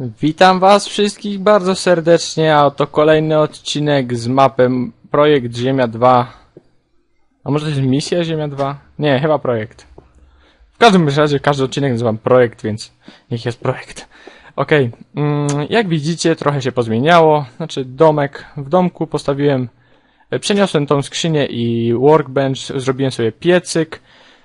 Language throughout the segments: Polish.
Witam was wszystkich bardzo serdecznie, a oto kolejny odcinek z mapy Projekt Ziemia 2. A może to jest misja Ziemia 2? Nie, chyba projekt. W każdym razie każdy odcinek nazywam projekt, więc niech jest projekt. Okej, mm, jak widzicie trochę się pozmieniało, znaczy domek, w domku postawiłem, e, przeniosłem tą skrzynię i workbench, zrobiłem sobie piecyk,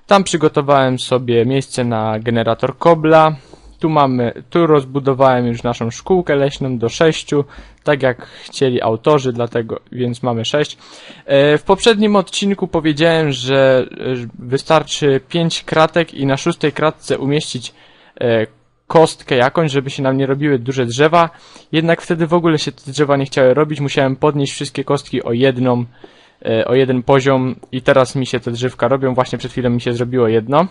tam przygotowałem sobie miejsce na generator kobla, tu mamy, tu rozbudowałem już naszą szkółkę leśną do sześciu, tak jak chcieli autorzy, dlatego, więc mamy sześć. E, W poprzednim odcinku powiedziałem, że e, wystarczy pięć kratek i na szóstej kratce umieścić e, kostkę jakąś, żeby się nam nie robiły duże drzewa. Jednak wtedy w ogóle się te drzewa nie chciały robić, musiałem podnieść wszystkie kostki o jedną, o jeden poziom i teraz mi się te drzewka robią. Właśnie przed chwilą mi się zrobiło jedno.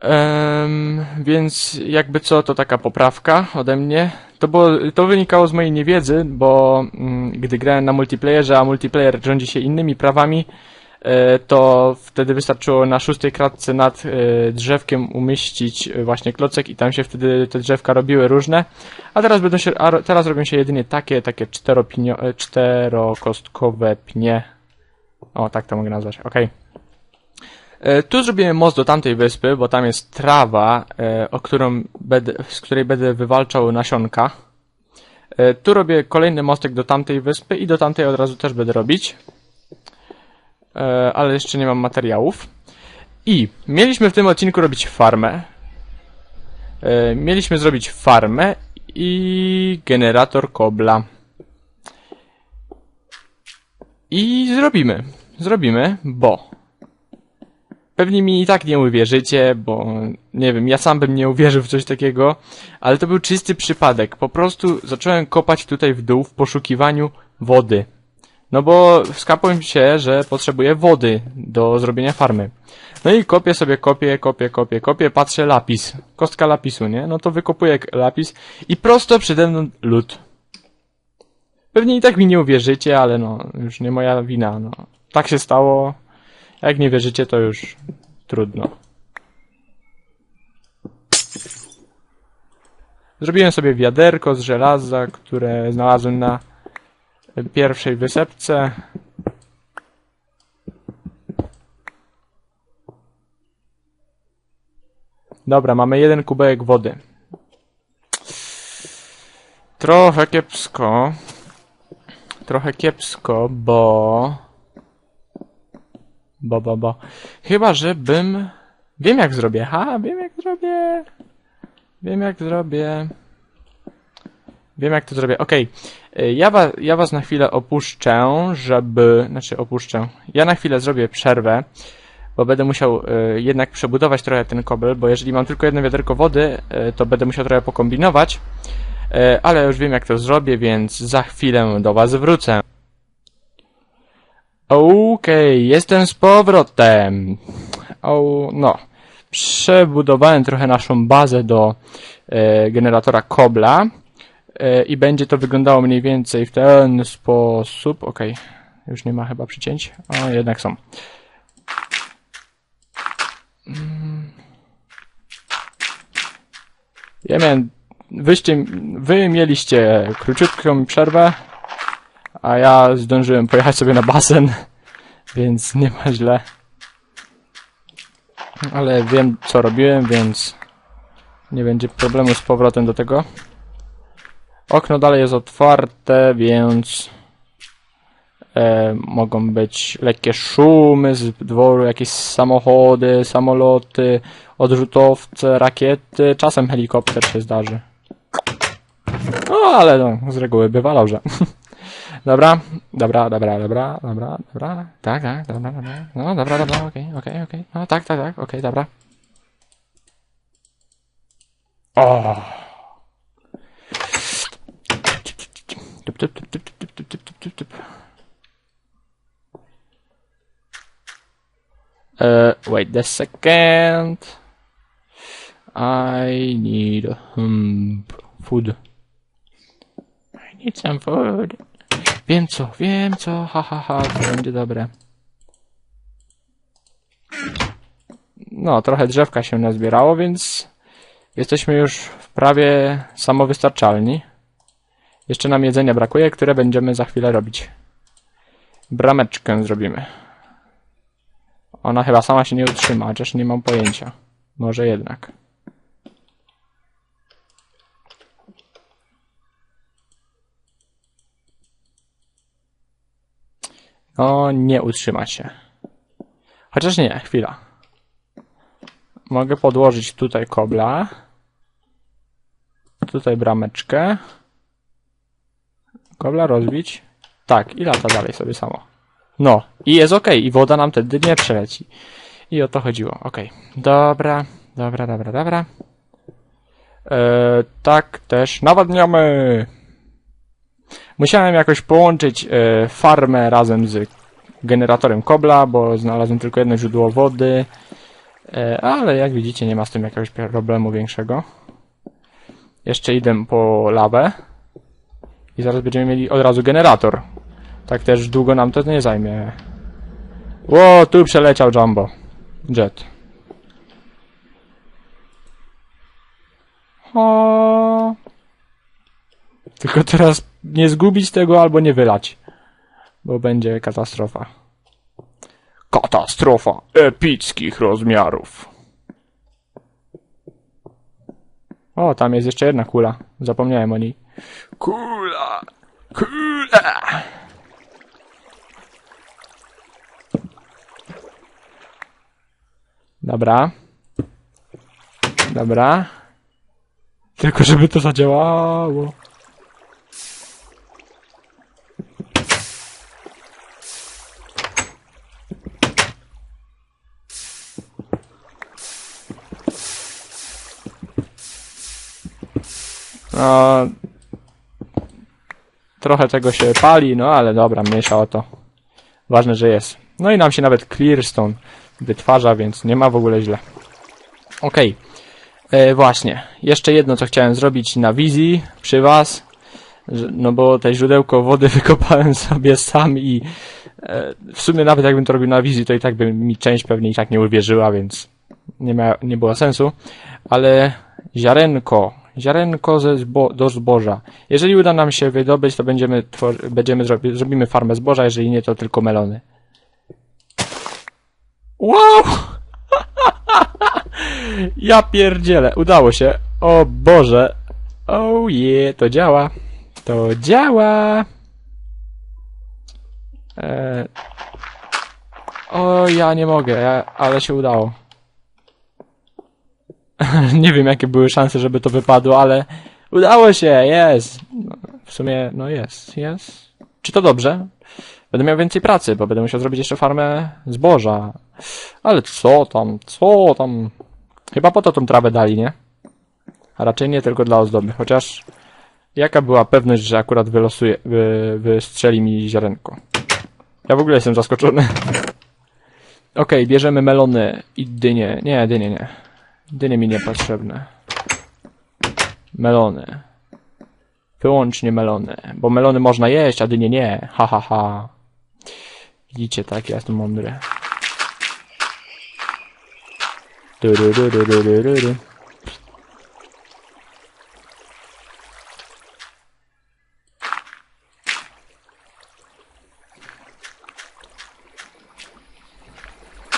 Em, więc jakby co, to taka poprawka ode mnie. To, było, to wynikało z mojej niewiedzy, bo mm, gdy grałem na multiplayerze, a multiplayer rządzi się innymi prawami, e, to wtedy wystarczyło na szóstej kratce nad e, drzewkiem umieścić e, właśnie klocek i tam się wtedy te drzewka robiły różne. A teraz będą się, a teraz robią się jedynie takie, takie e, czterokostkowe pnie. O, tak to mogę nazwać, okej. E, Tu zrobiłem most do tamtej wyspy, bo tam jest trawa, e, o którą będę, z której będę wywalczał nasionka. E, Tu robię kolejny mostek do tamtej wyspy i do tamtej od razu też będę robić. E, Ale jeszcze nie mam materiałów. I mieliśmy w tym odcinku robić farmę. E, Mieliśmy zrobić farmę i generator kobla. I zrobimy. Zrobimy, bo Pewnie mi i tak nie uwierzycie, bo nie wiem, ja sam bym nie uwierzył w coś takiego, ale to był czysty przypadek. Po prostu zacząłem kopać tutaj w dół w poszukiwaniu wody. No bo skapłem się, że potrzebuję wody do zrobienia farmy. No i kopię sobie, kopię, kopię, kopię, kopię, patrzę lapis. Kostka lapisu, nie? No to wykopuję lapis i prosto przede mną lód. Pewnie i tak mi nie uwierzycie, ale no, już nie moja wina, no. Tak się stało. Jak nie wierzycie, to już trudno. Zrobiłem sobie wiaderko z żelaza, które znalazłem na pierwszej wysepce. Dobra, mamy jeden kubełek wody. Trochę kiepsko. Trochę kiepsko, bo... Bo, bo, bo. Chyba, że bym... Wiem jak zrobię. Ha, wiem jak zrobię. Wiem jak zrobię. Wiem jak to zrobię. Okej. Y, Ja, wa, ja was na chwilę opuszczę, żeby... Znaczy opuszczę. Ja na chwilę zrobię przerwę, bo będę musiał y, jednak przebudować trochę ten kobel, bo jeżeli mam tylko jedno wiaderko wody, y, to będę musiał trochę pokombinować. Y, ale już wiem jak to zrobię, więc za chwilę do was wrócę. Okej, jestem z powrotem. O, no. Przebudowałem trochę naszą bazę do e, generatora kobla e, i będzie to wyglądało mniej więcej w ten sposób. Okej, już nie ma chyba przycięć. O, jednak są. Mm. Ja miałem, wyście, wy mieliście króciutką przerwę, a ja zdążyłem pojechać sobie na basen, więc nie ma źle. Ale wiem, co robiłem, więc nie będzie problemu z powrotem do tego. Okno dalej jest otwarte, więc e, mogą być lekkie szumy z dworu, jakieś samochody, samoloty, odrzutowce, rakiety, czasem helikopter się zdarzy. No, ale no, z reguły bywa że. Dobra, dobra, dobra, dobra, dobra, dobra, tak, tak, dobra, dobra, no, dobra, dobra, okej, okej, okej, no, tak, tak, tak, okej, dobra. O! Uh, wait a second. I need um, food. I need some food. Wiem co, wiem co, ha ha ha, to będzie dobre. No, trochę drzewka się nazbierało, więc Jesteśmy już prawie samowystarczalni. Jeszcze nam jedzenia brakuje, które będziemy za chwilę robić. Brameczkę zrobimy. Ona chyba sama się nie utrzyma, chociaż nie mam pojęcia. Może jednak. O, nie utrzyma się. Chociaż nie, chwila. Mogę podłożyć tutaj kobla. Tutaj brameczkę. Kobla rozbić. Tak, i lata dalej sobie samo. No, i jest ok, i woda nam wtedy nie przeleci. I o to chodziło, ok. Dobra, dobra, dobra, dobra. E, tak też nawadniamy. Musiałem jakoś połączyć e, farmę razem z generatorem kobla, bo znalazłem tylko jedno źródło wody. E, ale jak widzicie, nie ma z tym jakiegoś problemu większego. Jeszcze idę po lawę. I zaraz będziemy mieli od razu generator. Tak też długo nam to nie zajmie. Ło, tu przeleciał Jumbo. Jet. O. Tylko teraz nie zgubić tego albo nie wylać. Bo będzie katastrofa. Katastrofa epickich rozmiarów. O, tam jest jeszcze jedna kula. Zapomniałem o niej. Kula! Kula! Dobra. Dobra. Tylko żeby to zadziałało. No, trochę tego się pali, no ale dobra, mniejsza o to. Ważne, że jest. No i nam się nawet Clearstone wytwarza, więc nie ma w ogóle źle. Okej. E, właśnie. Jeszcze jedno, co chciałem zrobić na wizji przy was. No bo te źródełko wody wykopałem sobie sam i e, w sumie nawet jakbym to robił na wizji, to i tak by mi część pewnie i tak nie uwierzyła, więc nie, ma, nie było sensu. Ale ziarenko, ziarenko ze zbo do zboża. Jeżeli uda nam się wydobyć, to będziemy, będziemy zrobi zrobimy farmę zboża, jeżeli nie, to tylko melony. Wow! ja pierdzielę, udało się. O Boże. Oh yeah, to działa. To działa. E... O, ja nie mogę, ale się udało. nie wiem, jakie były szanse, żeby to wypadło, ale udało się, jest. W sumie, no jest, jest. Czy to dobrze? Będę miał więcej pracy, bo będę musiał zrobić jeszcze farmę zboża. Ale co tam, co tam? Chyba po to tą trawę dali, nie? A raczej nie tylko dla ozdoby, chociaż jaka była pewność, że akurat wylosuje, wy, wystrzeli mi ziarenko? Ja w ogóle jestem zaskoczony. Okej, bierzemy melony i dynie. Nie, dynie nie. Dynie mi niepotrzebne. Melony. Wyłącznie melony. Bo melony można jeść, a dynie nie. Ha, ha, ha. Widzicie, tak, ja jestem mądry. Du, du, du, du, du, du, du, du.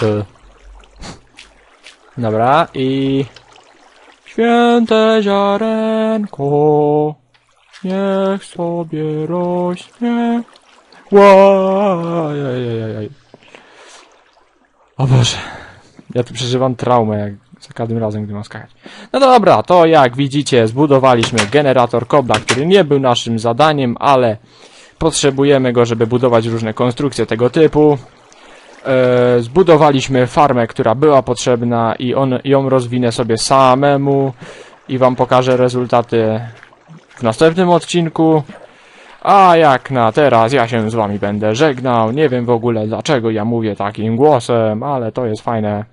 E. Dobra, i... Święte ziarenko, niech sobie rośnie. Łajajajaj. O Boże. Ja tu przeżywam traumę jak za każdym razem, gdy mam skakać. No dobra, to jak widzicie, zbudowaliśmy generator kobla, który nie był naszym zadaniem, ale potrzebujemy go, żeby budować różne konstrukcje tego typu. E, zbudowaliśmy farmę, która była potrzebna i on, ją rozwinę sobie samemu i wam pokażę rezultaty w następnym odcinku. A jak na teraz ja się z wami będę żegnał. Nie wiem w ogóle dlaczego ja mówię takim głosem, ale to jest fajne.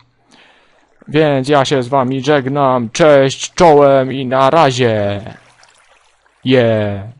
Więc ja się z wami żegnam. Cześć, czołem i na razie. Yeah.